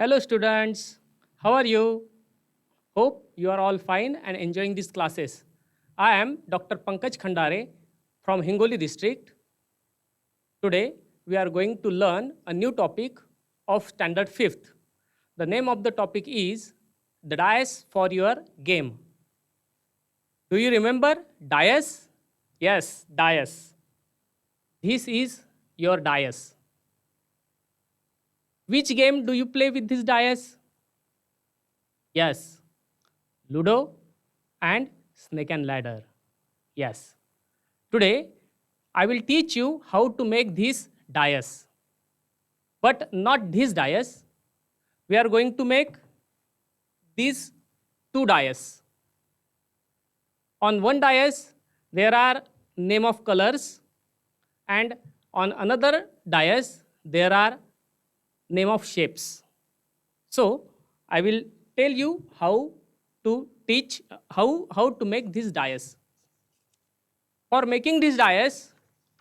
Hello students, how are you? Hope you are all fine and enjoying these classes. I am Dr. Pankaj Khandare from Hingoli district. Today we are going to learn a new topic of standard 5th. The name of the topic is the dice for your game. Do you remember dice? Yes, dice. This is your dice. Which game do you play with this dice? Yes, Ludo and Snake and Ladder. Yes. Today, I will teach you how to make these dice. But not these dice. We are going to make these two dice. On one dais, there are name of colors and on another dais, there are name of shapes. So I will tell you how to teach, how, how to make this dais. For making this dais,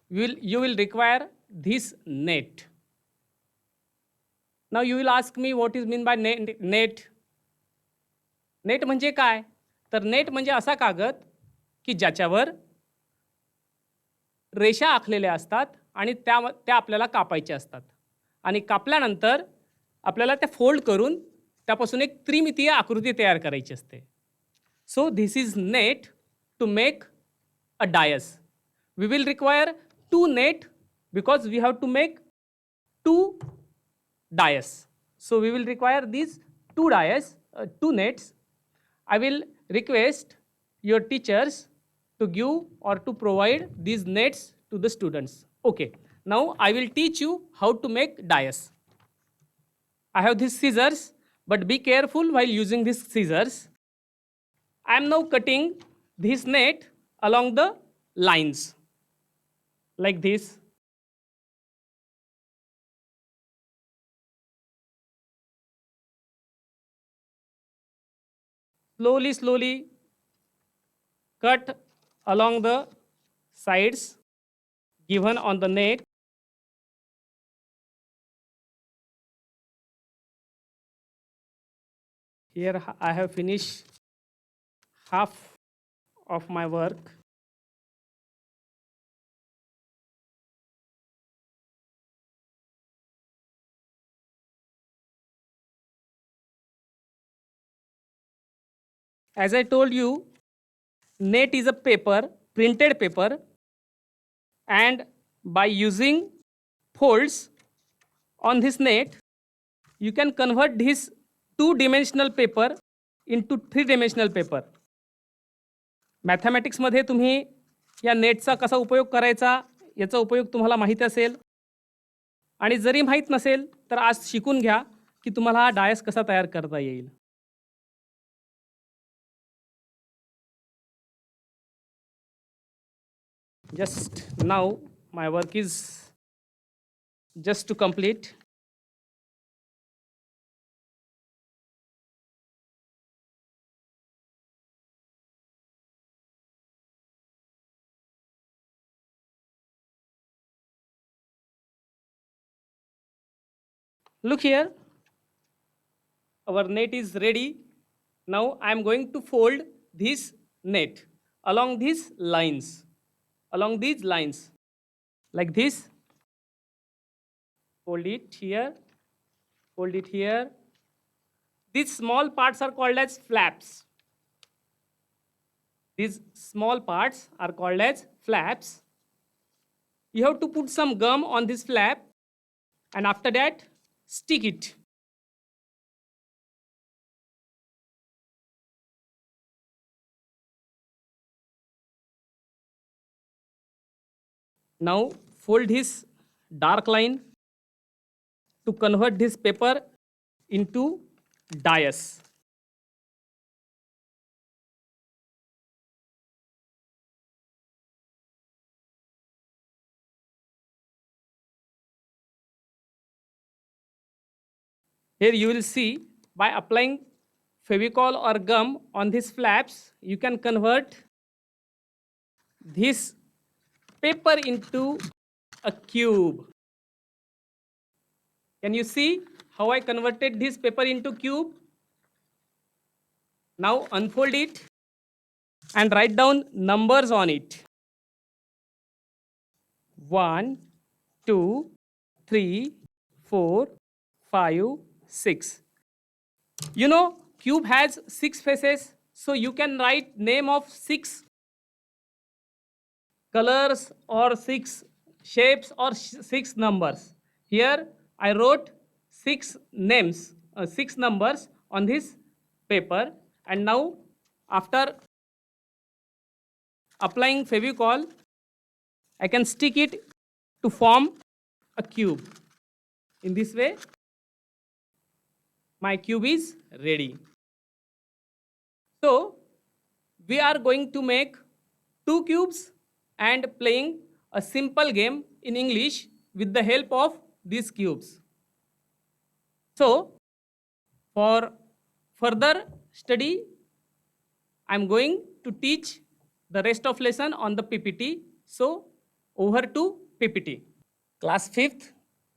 you will, you will require this net. Now you will ask me what is mean by net. net. Net म्हणजे काय तर net म्हणजे असा कागद की ज्याच्यावर रेषा आखलेल्या असतात आणि त्या त्या आपल्याला कापायच्या असतात आणि कापल्यानंतर आपल्याला त्या फोल्ड करून त्यापासून एक त्रिमितीय आकृती तयार करायची असते. So this is net to make a dice we will require two net because we have to make two dice so we will require this two dice two nets I will request your teachers to give or to provide these nets to the students okay now I will teach you how to make dies. I have these scissors, but be careful while using these scissors. I am now cutting this net along the lines like this. slowly slowly cut along the sides given on the net here I have finished half of my work. As I told you, net is a paper, printed paper, and by using folds on this net, you can convert this two dimensional paper into three dimensional paper मॅथमॅटिक्समध्ये तुम्ही या नेटचा कसा उपयोग करायचा याचा उपयोग तुम्हाला माहीत असेल. आणि जरी माहीत नसेल तर आज शिकून घ्या की तुम्हाला हा डायस कसा तयार करता येईल. Just now my work is just to complete. Look here. Our net is ready. Now i am going to fold this net along these lines. Along these lines. Like this. Fold it here. Fold it here. These small parts are called as flaps. These small parts are called as flaps. You have to put some gum on this flap. And after that stick it Now fold this dark line to convert this paper into dias. Here you will see by applying Fevicol or gum on these flaps, you can convert this paper into a cube. Can you see how I converted this paper into cube. Now unfold it and write down numbers on it. One, two, three, four, five, six. You know, cube has six faces, so you can write name of six colors or six shapes or sh- six numbers. Here I wrote six names, uh, six numbers on this paper, and now after applying Fevicol, I can stick it to form a cube. In this way, my cube is ready. So, we are going to make two cubes and playing a simple game in English with the help of these cubes. So, for further study, I'm going to teach the rest of lesson on the PPT. So, over to PPT. Class 5th,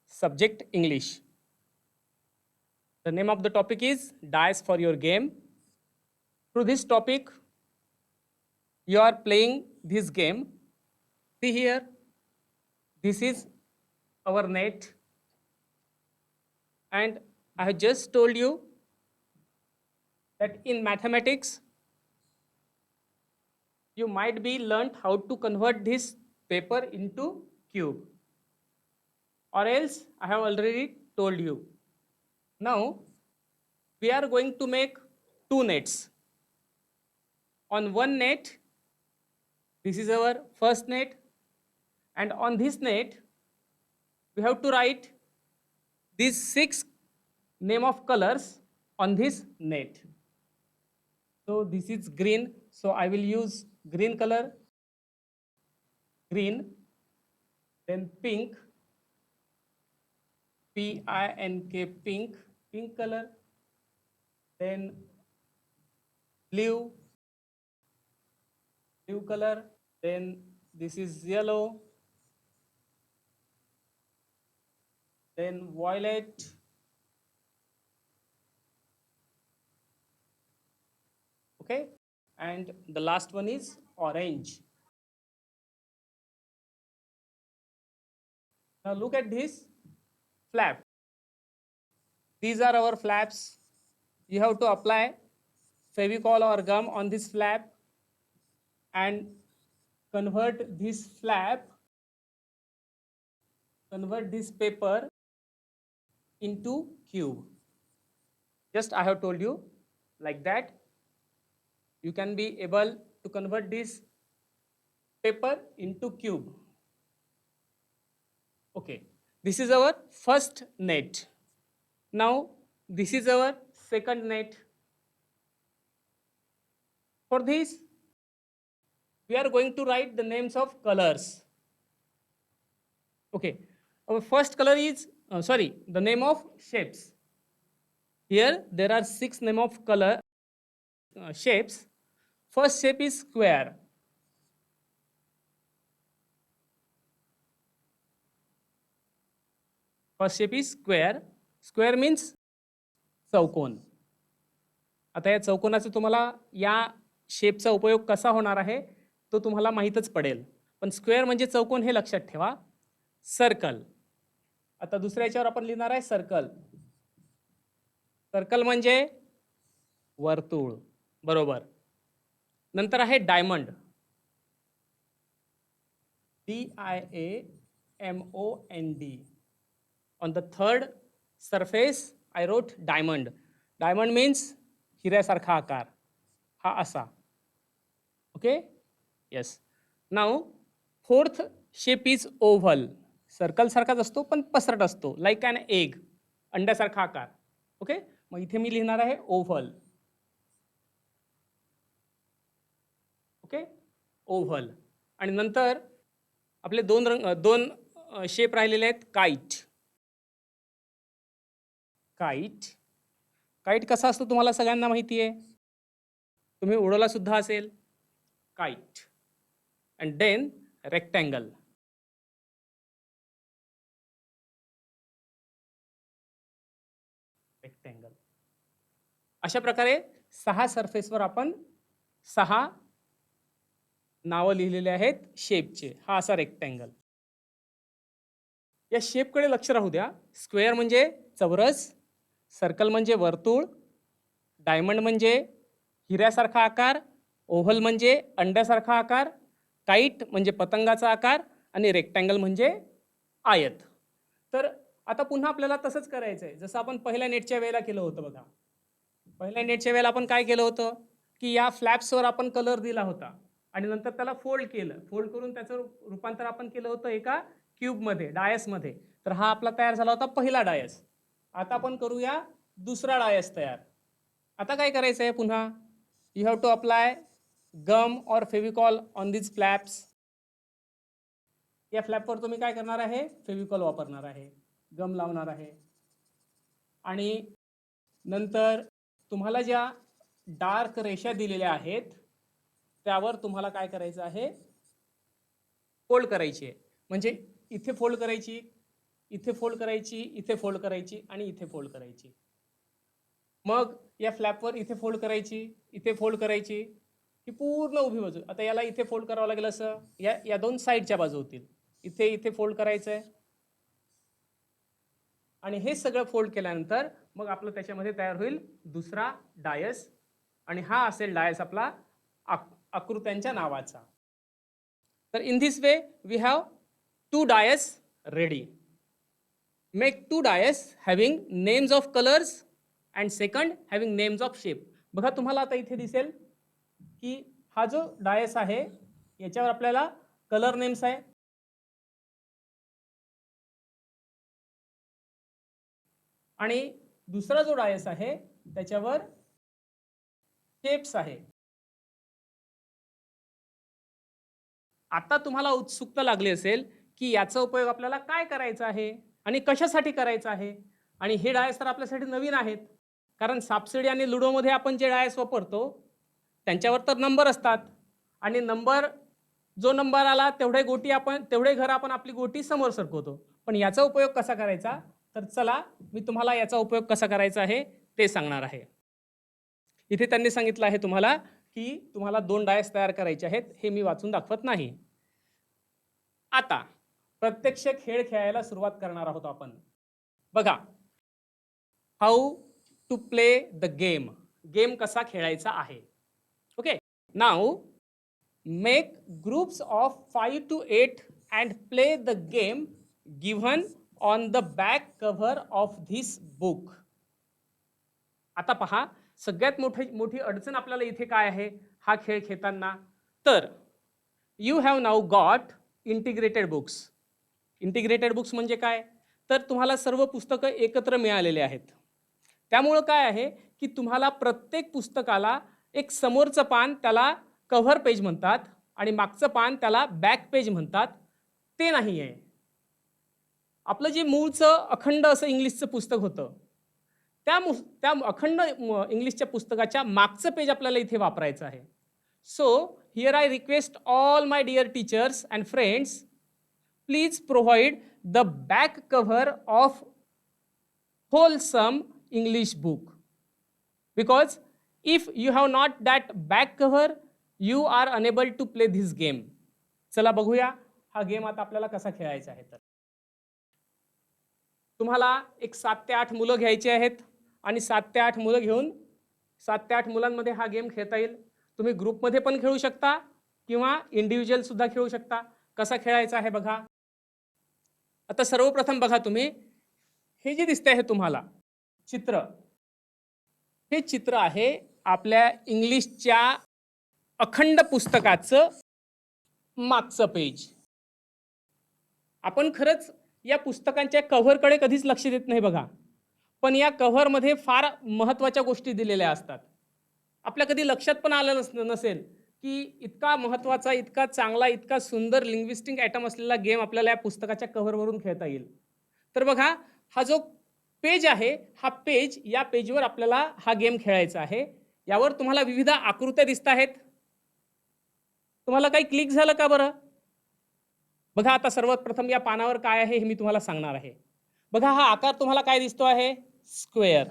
subject English. The name of the topic is Dice for Your Game. Through this topic, you are playing this game. See here, this is our net. And I have just told you that in mathematics, you might be learnt how to convert this paper into cube. Or else, I have already told you. Now, we are going to make two nets. On one net, this is our first net, and on this net, we have to write these six name of colors on this net. So this is green, so I will use green color, green, then pink, P I N K pink, pink color, then blue, blue color, then this is yellow, then violet, okay, and the last one is orange. Now look at this flap. These are our flaps. You have to apply Fevicol or gum on this flap and convert this flap, convert this paper into cube. Just I have told you like that. You can be able to convert this paper into cube. Okay, this is our first net. Now, this is our second net. For this, we are going to write the names of colors. Okay, our first color is, uh, sorry, the name of shapes. Here, there are six name of color uh, shapes. First shape is square. First shape is square. Square means चौकोन. आता या चौकोनाचा तुम्हाला या शेपचा उपयोग कसा होणार आहे तो तुम्हाला माहीतच पडेल. पण स्क्वेअर म्हणजे चौकोन हे लक्षात ठेवा. सर्कल. आता दुसऱ्या याच्यावर आपण लिहिणार आहे सर्कल. सर्कल म्हणजे वर्तुळ. बरोबर. नंतर आहे diamond. D I A M O N D on the third surface I wrote diamond diamond means हिऱ्यासारखा आकार. हा असा. Okay yes now fourth shape is oval सर्कलसारखाच असतो पण पसरट असतो. लाईक अन एग अंड्यासारखा आकार. ओके मग इथे मी लिहिणार आहे ओव्हल ओके ओव्हल आणि नंतर आपले दोन रंग दोन शेप राहिलेले आहेत काईट काईट काईट कसा असतो तुम्हाला सगळ्यांना माहिती आहे? तुम्ही उडवला सुद्धा असेल. Kite and then rectangle rectangle अशा प्रकारे सहा सरफेसवर आपण सहा नावं लिहिलेले आहेत शेपचे हा असा रेक्टँगल या शेपकडे लक्ष राहू द्या. स्क्वेअर म्हणजे चौरस सर्कल म्हणजे वर्तुळ डायमंड म्हणजे हिऱ्यासारखा आकार ओव्हल म्हणजे अंड्यासारखा आकार काईट म्हणजे पतंगाचा आकार आणि रेक्टँगल म्हणजे आयत. तर आता पुन्हा आपल्याला तसंच करायचं आहे जसं आपण पहिल्या नेटच्या वेळेला केलं होतं बघा. पहिल्या नेटच्या वेळेला आपण काय केलं होतं? की या फ्लॅप्सवर आपण कलर दिला होता आणि नंतर त्याला फोल्ड केलं. फोल्ड करून त्याचं रूपांतर आपण केलं होतं एका क्यूबमध्ये डायसमध्ये. तर हा आपला तयार झाला होता पहिला डायस. आता आपण करूया दुसरा डायस तयार. आता काय करायचं आहे पुन्हा? You have to apply gum or Fevicol on this flaps या फ्लॅपवर तुम्ही काय करणार आहे? फेविकॉल वापरणार आहे. गम लावणार आहे. आणि नंतर तुम्हाला ज्या डार्क रेषा दिलेल्या आहेत त्यावर तुम्हाला काय करायचं आहे? फोल्ड करायची आहे. म्हणजे इथे फोल्ड करायची. इथे फोल्ड करायची इथे फोल्ड करायची आणि इथे फोल्ड करायची. मग या फ्लॅपवर इथे फोल्ड करायची इथे फोल्ड करायची ही पूर्ण उभी बाजू. आता याला इथे फोल्ड करावं लागेल असं. या या दोन साईडच्या बाजू होतील. इथे इथे फोल्ड करायचं आहे आणि हे सगळं फोल्ड केल्यानंतर मग आपलं त्याच्यामध्ये तयार होईल दुसरा डायस आणि हा असेल डायस आपला आक आकृत्यांच्या नावाचा. तर in this way we have two dice ready make two dice having names of colours and second having names of shape बघा तुम्हाला आता इथे दिसेल की हा जो डायस आहे याच्यावर आपल्याला कलर नेम्स आहे. आणि दुसरा जो डायस आहे त्याच्यावर शेप्स आहे. आता तुम्हाला उत्सुकता लागली असेल की याचा उपयोग आपल्याला काय करायचा आहे? आणि कशासाठी करायचं आहे? आणि हे डायस तर आपल्यासाठी नवीन आहेत. कारण सापसिडी आणि लुडोमध्ये आपण जे डायस वापरतो त्यांच्यावर तर नंबर असतात. आणि नंबर जो नंबर आला तेवढे गोटी आपण तेवढे घर आपण आपली गोटी समोर सरकवतो. पण याचा उपयोग कसा करायचा? तर चला मी तुम्हाला याचा उपयोग कसा करायचा आहे ते सांगणार आहे. इथे त्यांनी सांगितलं आहे तुम्हाला की तुम्हाला दोन डायस तयार करायचे आहेत हे मी वाचून दाखवत नाही. आता प्रत्यक्ष खेळ खेळायला सुरुवात करणार आहोत आपण. बघा how to play the game game कसा खेळायचा आहे. Okay now make groups of five to eight and play the game given on the back cover of this book आता पहा सगळ्यात मोठी मोठी अडचण आपल्याला इथे काय आहे? हा खेळ खेळताना. तर you have now got integrated books integrated books म्हणजे काय? तर तुम्हाला सर्व पुस्तकं एकत्र मिळालेले आहेत. त्यामुळं काय आहे की तुम्हाला प्रत्येक पुस्तकाला एक समोरचं पान त्याला कव्हर पेज म्हणतात आणि मागचं पान त्याला बॅक पेज म्हणतात. ते नाही आहे. आपलं जे मूळचं अखंड असं इंग्लिशचं पुस्तक होतं त्या मु त्या अखंड इंग्लिशच्या पुस्तकाच्या मागचं पेज आपल्याला इथे वापरायचं आहे. So here I request all my dear teachers and friends please provide the back cover of wholesome English book because if you have not that back cover you are unable to play this game चला बघूया हा game आता आपल्याला कसा खेळायचा आहे तर. तुम्हाला एक सात ते आठ मुलं घ्यायची आहेत आणि सात ते आठ मुलं घेऊन सात ते आठ मुलांमध्ये हा गेम खेळता येईल. तुम्ही ग्रुपमध्ये पण खेळू शकता किंवा इंडिव्हिज्युअल सुद्धा खेळू शकता. कसा खेळायचा आहे बघा. आता सर्वप्रथम बघा तुम्ही. हे जे दिसतंय हे तुम्हाला चित्र. हे चित्र आहे आपल्या इंग्लिशच्या अखंड पुस्तकाचं मागचं पेज आपण खरंच या पुस्तकांच्या कव्हरकडे कधीच लक्ष देत नाही बघा. पण या कव्हरमध्ये फार महत्त्वाच्या गोष्टी दिलेल्या असतात. आपल्या कधी लक्षात पण आलं नस नसेल. की इतका महत्त्वाचा इतका चांगला इतका सुंदर लिंग्विस्टिक ॲटम असलेला गेम आपल्याला या पुस्तकाच्या कव्हरवरून खेळता येईल. तर बघा हा जो पेज आहे हा पेज या पेजवर आपल्याला हा गेम खेळायचा आहे. यावर तुम्हाला विविध आकृत्या दिसत आहेत. तुम्हाला काही क्लिक झालं का बरं? बघा आता सर्वात प्रथम या पानावर काय आहे हे मी तुम्हाला सांगणार आहे. बघा हा आकार तुम्हाला काय दिसतो आहे? स्क्वेअर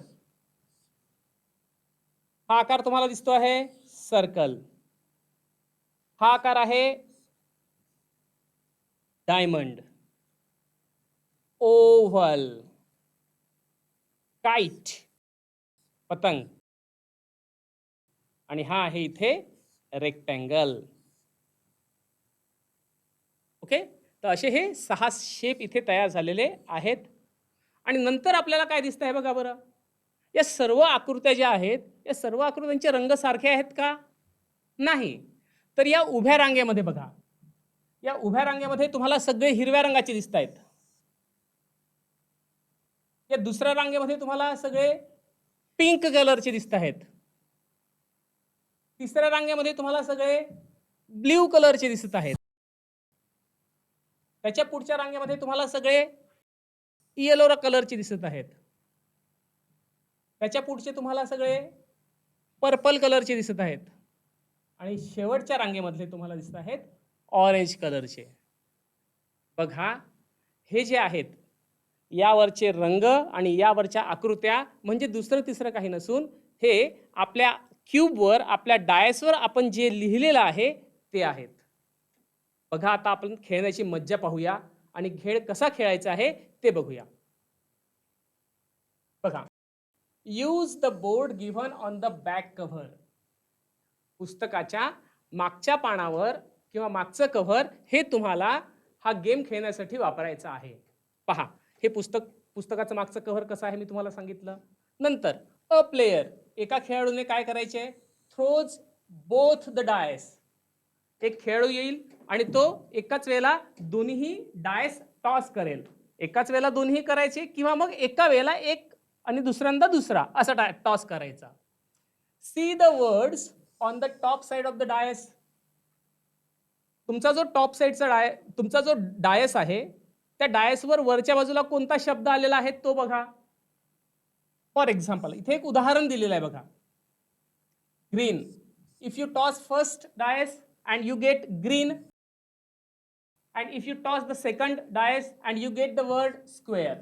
हा आकार तुम्हाला दिसतो आहे सर्कल हा आकार आहे डायमंड. ओव्हल. काईट. पतंग. आणि हा आहे इथे रेक्टँगल. ओके? तर असे हे सहा शेप इथे तयार झालेले आहेत. आणि नंतर आपल्याला काय दिसतं आहे बघा बरं. या सर्व आकृत्या ज्या आहेत या सर्व आकृत्यांचे रंग सारखे आहेत का? नाही. तर या उभ्या रांगेमध्ये बघा. या उभ्या रांगेमध्ये तुम्हाला सगळे हिरव्या रंगाचे दिसत आहेत. या दुसऱ्या रांगेमध्ये तुम्हाला सगळे पिंक कलरचे दिसत आहेत. तिसऱ्या रांगेमध्ये तुम्हाला सगळे ब्ल्यू कलरचे दिसत आहेत. त्याच्या पुढच्या रांगेमध्ये तुम्हाला सगळे येलो कलरचे दिसत आहेत. त्याच्या पुढचे तुम्हाला सगळे पर्पल कलरचे दिसत आहेत. आणि शेवटच्या रांगेमधले तुम्हाला दिसत आहेत ऑरेंज कलरचे बघा हे जे आहेत यावरचे रंग आणि यावरच्या आकृत्या म्हणजे दुसरं तिसरं काही नसून हे आपल्या क्यूबवर आपल्या डायसवर आपण जे लिहिलेलं आहे ते आहेत. बघा आता आपण खेळण्याची मज्जा पाहूया आणि खेळ कसा खेळायचा आहे ते बघूया. बघा use the board given on the back cover पुस्तकाच्या मागच्या पानावर किंवा मागचं कव्हर हे तुम्हाला हा गेम खेळण्यासाठी वापरायचं आहे. पहा हे पुस्तक पुस्तकाचं मागचं कव्हर कसं आहे मी तुम्हाला सांगितलं? नंतर अ प्लेयर एका खेळाडूने काय करायचे? थ्रोज बोथ द डायस एक खेळाडू येईल आणि तो एकाच वेळेला दोन्हीही डायस टॉस करेल. एकाच वेळेला दोन्ही करायचे किंवा मग एका वेळेला एक आणि दुसऱ्यांदा दुसरा असा डाय टॉस करायचा. See the words on the top side of the dice तुमचा जो टॉप साईडचा डाय तुमचा जो डायस आहे त्या डायसवर वरच्या बाजूला कोणता शब्द आलेला आहे तो बघा. फॉर एक्झाम्पल इथे एक उदाहरण दिलेलं आहे बघा. Green if you toss first dice and you get green and if you toss the second dice and you get the word square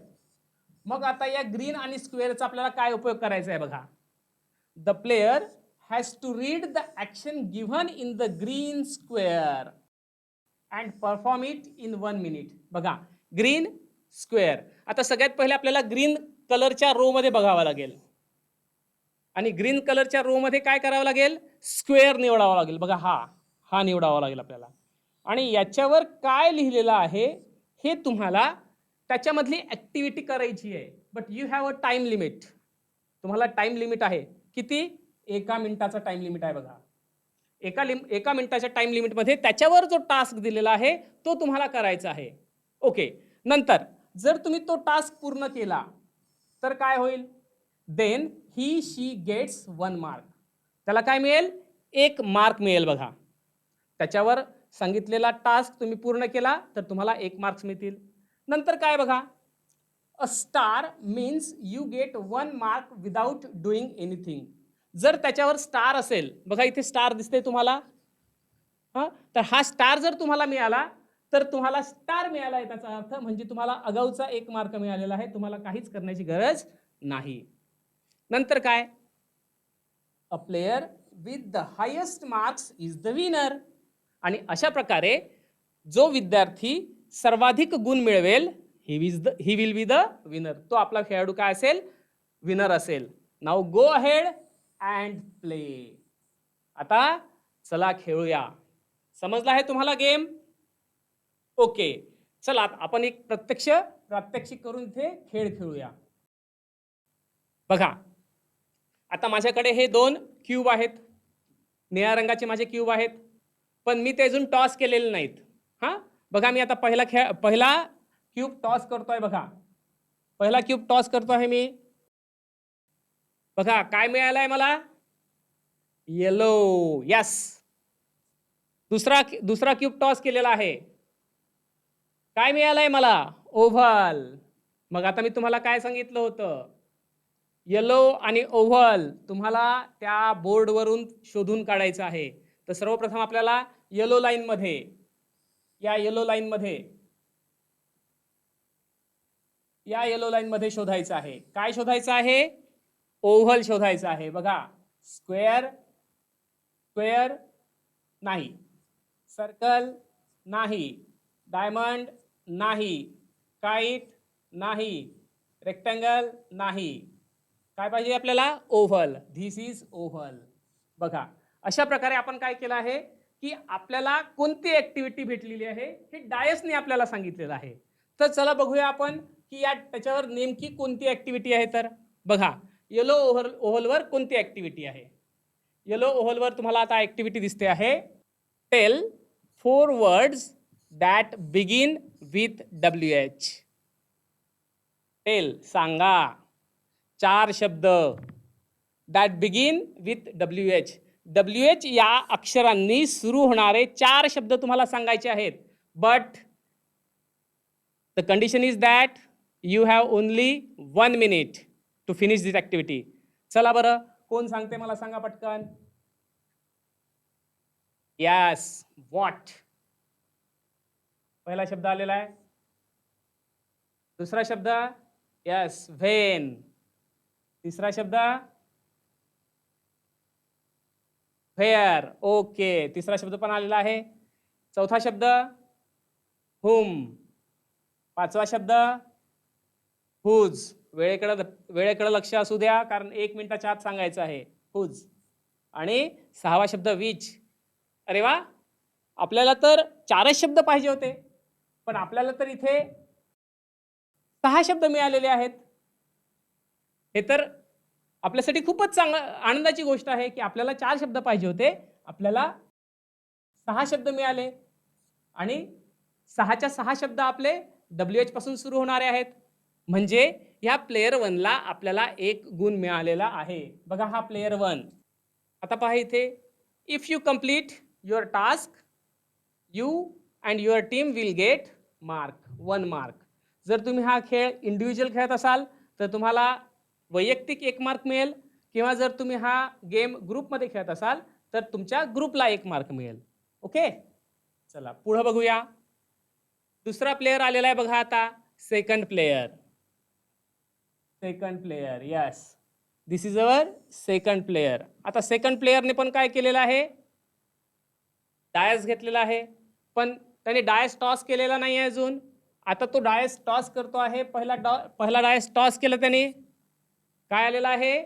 मग आता या ग्रीन आणि स्क्वेअरचा आपल्याला काय उपयोग करायचा आहे बघा. The player has to read the action given in the green square and perform it in one minute बघा ग्रीन स्क्वेअर आता सगळ्यात पहिले आपल्याला ग्रीन कलरच्या रोमध्ये बघावं लागेल. आणि ग्रीन कलरच्या रोमध्ये काय करावं लागेल? स्क्वेअर निवडावा लागेल. बघा हा हा निवडावा लागेल आपल्याला. आणि याच्यावर काय लिहिलेलं आहे हे तुम्हाला त्याच्यामधली ॲक्टिव्हिटी करायची आहे. But you have a time limit तुम्हाला टाइम लिमिट आहे. किती? एका मिनिटाचा टाइम लिमिट आहे बघा. एका लिम एका मिनिटाच्या टाइम लिमिटमध्ये त्याच्यावर जो टास्क दिलेला आहे तो तुम्हाला करायचा आहे. ओके नंतर जर तुम्ही तो टास्क पूर्ण केला तर काय होईल? Then he she gets one mark त्याला काय मिळेल? एक मार्क मिळेल बघा. त्याच्यावर सांगितलेला टास्क तुम्ही पूर्ण केला तर तुम्हाला एक मार्क्स मिळतील. नंतर काय बघा? A star means you get one mark without doing anything जर त्याच्यावर स्टार असेल बघा इथे स्टार दिसते तुम्हाला. हा? तर हा स्टार जर तुम्हाला मिळाला तर तुम्हाला स्टार मिळाला आहे त्याचा अर्थ म्हणजे तुम्हाला अगाऊचा एक मार्क मिळालेला आहे. तुम्हाला काहीच करण्याची गरज नाही. नंतर काय? A player with the highest marks is the winner आणि अशा प्रकारे जो विद्यार्थी सर्वाधिक गुण मिळवेल he is the he will be the winner तो आपला खेळाडू काय असेल? विनर असेल. Now go ahead and play आता चला खेळूया. समजला आहे तुम्हाला गेम ओके चला आपण एक प्रत्यक्ष प्रात्यक्षिक करून इथे खेळ खेळूया. बघा. आता माझ्याकडे हे दोन क्यूब आहेत. निळ्या रंगाचे माझे क्यूब आहेत. पण मी ते अजून टॉस केलेले नाहीत. हां? बघा मी आता पहिला खेळ पहिला क्यूब टॉस करतोय बघा. पहिला क्यूब टॉस करतो आहे मी. बघा काय मिळालंय मला? येलो यस दुसरा दुसरा क्यूब टॉस केलेला आहे. काय मिळालंय मला? ओव्हल मग आता मी तुम्हाला काय सांगितलं होतं? येलो आणि ओव्हल तुम्हाला त्या बोर्डवरून शोधून काढायचं आहे. तर सर्वप्रथम आपल्याला येलो लाईनमध्ये या येलो लाईनमध्ये या येलो लाईनमध्ये शोधायचं आहे. काय शोधायचं आहे? ओव्हल शोधायचं आहे. बघा. स्क्वेअर स्क्वेअर नाही. सर्कल नाही. डायमंड नाही. काईट नाही. रेक्टँगल नाही. काय पाहिजे आपल्याला? ओव्हल. धिस इज ओव्हल बघा. अशा प्रकारे आपण काय केलं आहे? की आपल्याला कोणती ऍक्टिव्हिटी भेटलेली आहे? हे डायसने आपल्याला सांगितलेलं आहे. तर चला बघूया आपण की या त्याच्यावर नेमकी कोणती ऍक्टिव्हिटी आहे तर? बघा. येलो ओव्हर ओव्हलवर कोणती ॲक्टिव्हिटी आहे? येलो ओव्हलवर तुम्हाला आता ॲक्टिव्हिटी दिसते आहे. Tell four words that begin with W H tell सांगा. चार शब्द that begin with W H W H या अक्षरांनी सुरू होणारे चार शब्द तुम्हाला सांगायचे आहेत. But the condition is that you have only one minute to finish this activity चला बरं. कोण सांगते मला सांगा पटकन? यस वॉट पहिला शब्द आलेला आहे. दुसरा शब्द? यस व्हेन तिसरा शब्द? फेअर ओके तिसरा शब्द पण आलेला आहे. चौथा शब्द? हुम पाचवा शब्द? हुज वेळेकडे वेळेकडे लक्ष असू द्या कारण एक मिनिटाच्या आत सांगायचं आहे. हुज. आणि सहावा शब्द विच अरे वा! आपल्याला तर चारच शब्द पाहिजे होते. पण आपल्याला तर इथे सहा शब्द मिळालेले आहेत. हे तर आपल्यासाठी खूपच चांगलं आनंदाची गोष्ट आहे की आपल्याला चार शब्द पाहिजे होते. आपल्याला सहा शब्द मिळाले. आणि सहाच्या सहा शब्द आपले डब्ल्यू एच पासून सुरू होणारे आहेत. म्हणजे ह्या प्लेयर वनला आपल्याला एक गुण मिळालेला आहे. बघा हा प्लेयर वन आता पहा इथे. If you complete your task you and your team will get mark one mark जर तुम्ही हा खेळ इंडिव्हिज्युअल खेळत असाल तर तुम्हाला वैयक्तिक एक मार्क मिळेल किंवा जर तुम्ही हा गेम ग्रुपमध्ये खेळत असाल तर तुमच्या ग्रुपला एक मार्क मिळेल. ओके चला पुढं बघूया. दुसरा प्लेयर आलेला आहे बघा आता second player second player yes this is our second player आता सेकंड प्लेयरने पण काय केलेलं आहे? डायस घेतलेला आहे. पण त्याने डायस टॉस केलेला नाही आहे अजून. आता तो डायस टॉस करतो आहे. पहिला डॉ पहिला डायस टॉस केला त्याने. काय आलेला आहे?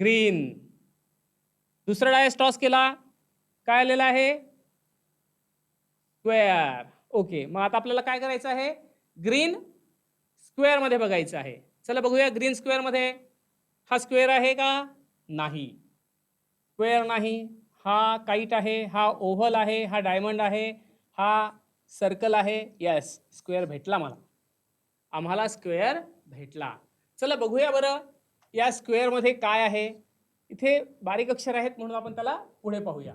ग्रीन दुसरा डायस टॉस केला. काय आलेला आहे? स्क्वेअर ओके मग आता आपल्याला काय करायचं आहे? ग्रीन स्क्वेअरमध्ये बघायचं आहे. चला बघूया ग्रीन स्क्वेअरमध्ये हा स्क्वेअर आहे का? नाही. स्क्वेअर नाही. हा काईट आहे हा ओव्हल आहे हा डायमंड आहे हा सर्कल आहे. यस स्क्वेअर भेटला मला. आम्हाला स्क्वेअर भेटला. चला बघूया बरं या स्क्वेअरमध्ये काय आहे? इथे बारीक अक्षर आहेत म्हणून आपण त्याला पुढे पाहूया.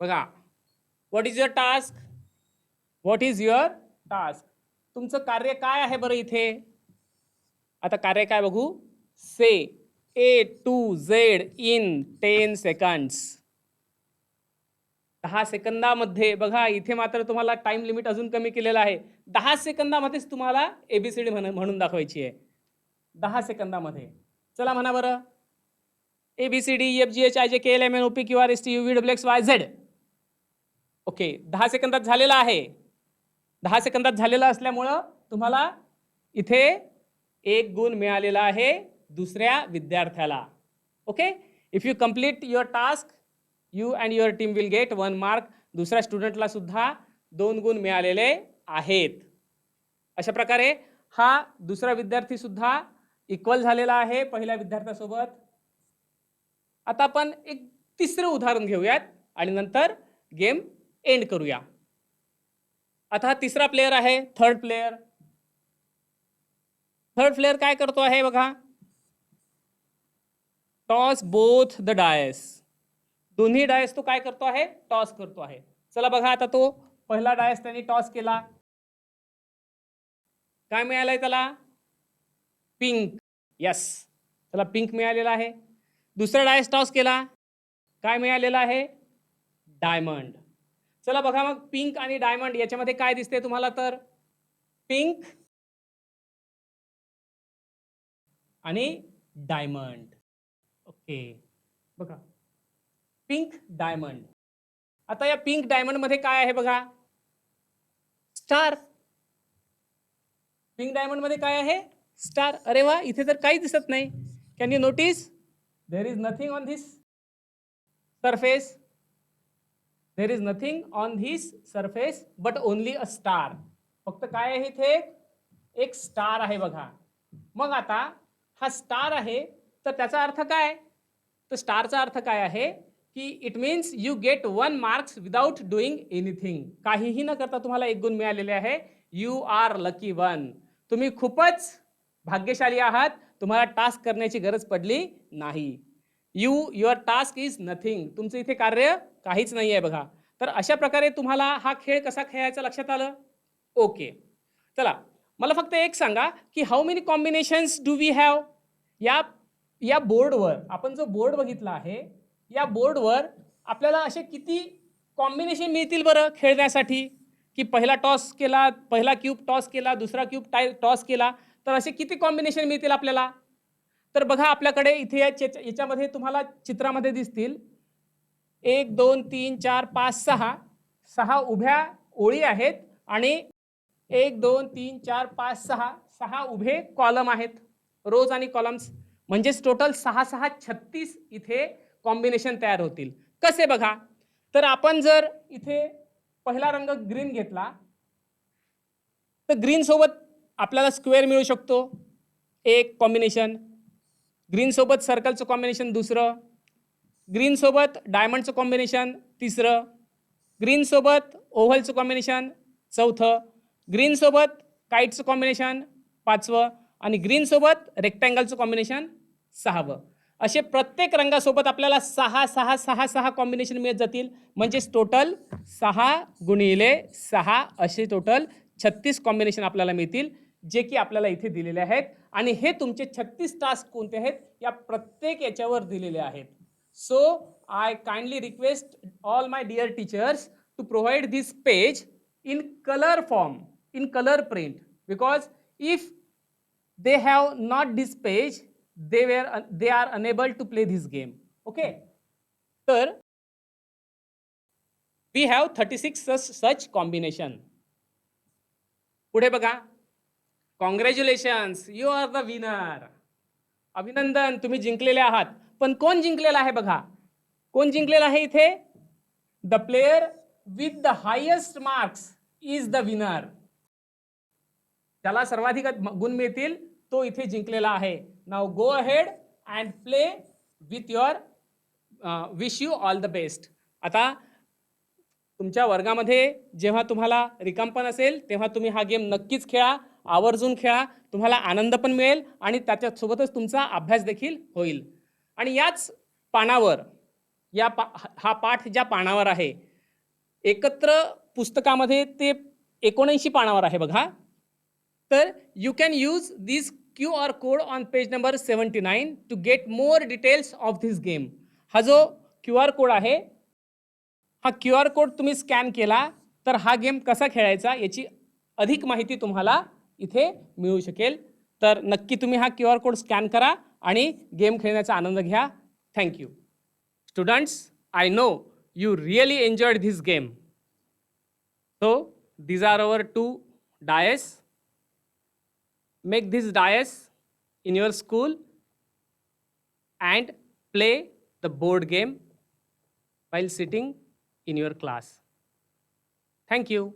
बघा what is your task what is your task तुमचं कार्य काय आहे बरं इथे? आता कार्य काय बघू? Say A to Z in ten seconds दहा सेकंदामध्ये बघा इथे मात्र तुम्हाला टाइम लिमिट अजून कमी केलेलं आहे. दहा सेकंदामध्येच तुम्हाला एबीसीडी म्हण म्हणून दाखवायची आहे. दहा सेकंदामध्ये. चला म्हणा बरं. A B C D F G H I J K L M N O P Q R S T U V W X Y Z okay दहा सेकंदात झालेला आहे. दहा सेकंदात झालेला असल्यामुळं तुम्हाला इथे एक गुण मिळालेला आहे दुसऱ्या विद्यार्थ्याला. Okay if you complete your task you and your team will get one mark दुसऱ्या स्टुडंटला सुद्धा दोन गुण मिळालेले आहेत. अशा प्रकारे हा दुसरा विद्यार्थी सुद्धा इक्वल झालेला आहे पहिल्या विद्यार्थ्यासोबत. आता आपण एक तिसरं उदाहरण घेऊयात आणि नंतर गेम एंड करूया. आता हा तिसरा प्लेयर आहे थर्ड प्लेयर थर्ड प्लेयर काय करतो आहे बघा. टॉस बोथ द डायस दोन्ही डायस तो काय करतो आहे? टॉस करतो आहे. चला बघा आता तो पहिला डायस त्यांनी टॉस केला. काय मिळालंय त्याला? पिंक यस त्याला पिंक मिळालेला आहे. दुसरा डायस टॉस केला. काय मिळालेला आहे? डायमंड चला बघा मग पिंक आणि डायमंड याच्यामध्ये काय दिसते तुम्हाला तर? पिंक आणि डायमंड ओके बघा. पिंक डायमंड आता या पिंक डायमंडमध्ये काय आहे बघा? स्टार पिंक डायमंडमध्ये काय आहे? स्टार अरे वा इथे तर काही दिसत नाही. Can you notice there is nothing on this surface there is nothing on this surface but only a star फक्त काय आहे इथे? एक स्टार आहे बघा. मग आता हा स्टार आहे तर त्याचा अर्थ काय? तर स्टारचा अर्थ काय आहे? की it means you get one marks without doing anything काहीही न करता तुम्हाला एक गुण मिळालेले आहे. यू आर लकी वन तुम्ही खूपच भाग्यशाली आहात. तुम्हाला टास्क करण्याची गरज पडली नाही. You your task is nothing तुमचं इथे कार्य काहीच नाही आहे बघा. तर अशा प्रकारे तुम्हाला हा खेळ कसा खेळायचा लक्षात आलं? ओके. चला मला फक्त एक सांगा की how many combinations do we have या या बोर्डवर आपण जो बोर्ड बघितला आहे या बोर्डवर आपल्याला असे किती कॉम्बिनेशन मिळतील बरं खेळण्यासाठी? की पहिला टॉस केला पहिला क्यूब टॉस केला दुसरा क्यूब टाय टॉस केला तर असे किती कॉम्बिनेशन मिळतील आपल्याला? तर बघा आपल्याकडे इथे या याच्यामध्ये तुम्हाला चित्रामध्ये दिसतील एक दोन तीन चार पाच सहा. सहा उभ्या ओळी आहेत आणि एक दोन तीन चार पाच सहा. सहा उभे कॉलम आहेत. रोज आणि कॉलम्स म्हणजेच टोटल सहा सहा छत्तीस इथे कॉम्बिनेशन तयार होतील. कसे बघा? तर आपण जर इथे पहिला रंग ग्रीन घेतला तर ग्रीनसोबत आपल्याला स्क्वेअर मिळू शकतो. एक कॉम्बिनेशन ग्रीनसोबत सर्कलचं कॉम्बिनेशन दुसरं. ग्रीनसोबत डायमंडचं कॉम्बिनेशन तिसरं. ग्रीनसोबत ओव्हलचं कॉम्बिनेशन चौथं. ग्रीनसोबत काईटचं कॉम्बिनेशन पाचवं. आणि ग्रीनसोबत रेक्टँगलचं कॉम्बिनेशन सहावं. असे प्रत्येक रंगासोबत आपल्याला सहा सहा सहा सहा कॉम्बिनेशन मिळत जातील. म्हणजेच टोटल सहा गुणिले सहा असे टोटल छत्तीस कॉम्बिनेशन आपल्याला मिळतील जे की आपल्याला इथे दिलेले आहेत. आणि हे तुमचे छत्तीस टास्क कोणते आहेत? या प्रत्येक याच्यावर दिलेले आहेत. So I kindly request all my dear teachers to provide this page in color form in color print because if they have not this page they were they are unable to play this game okay तर we have 36 such, such combination पुढे बघा congratulations you are the winner अभिनंदन तुम्ही जिंकलेले आहात पण कोण जिंकलेला आहे बघा? कोण जिंकलेला आहे इथे? The player with the highest marks is the winner त्याला सर्वाधिक गुण मिळतील तो इथे जिंकलेला आहे. Now go ahead and play with your wish you all the best आता तुमच्या वर्गामध्ये जेव्हा तुम्हाला रिकामपण असेल तेव्हा तुम्ही हा गेम नक्कीच खेळा आवर्जून खेळा. तुम्हाला आनंद पण मिळेल आणि त्याच्यासोबतच तुमचा अभ्यास देखील होईल. आणि याच पानावर या पा हा पाठ ज्या पानावर आहे एकत्र पुस्तकामध्ये ते एकोणऐंशी पानावर आहे बघा. तर you can use this Q R code on page number seventy nine to get more details of this game हा जो क्यू आर कोड आहे हा क्यू आर कोड तुम्ही स्कॅन केला तर हा गेम कसा खेळायचा याची अधिक माहिती तुम्हाला इथे मिळू शकेल. तर नक्की तुम्ही हा क्यू आर कोड स्कॅन करा. आणि गेम खेळण्याचा आनंद घ्या thank you students I know you really enjoyed this game So these are our two dice. Make this dice in your school and play the board game while sitting in your class. Thank you.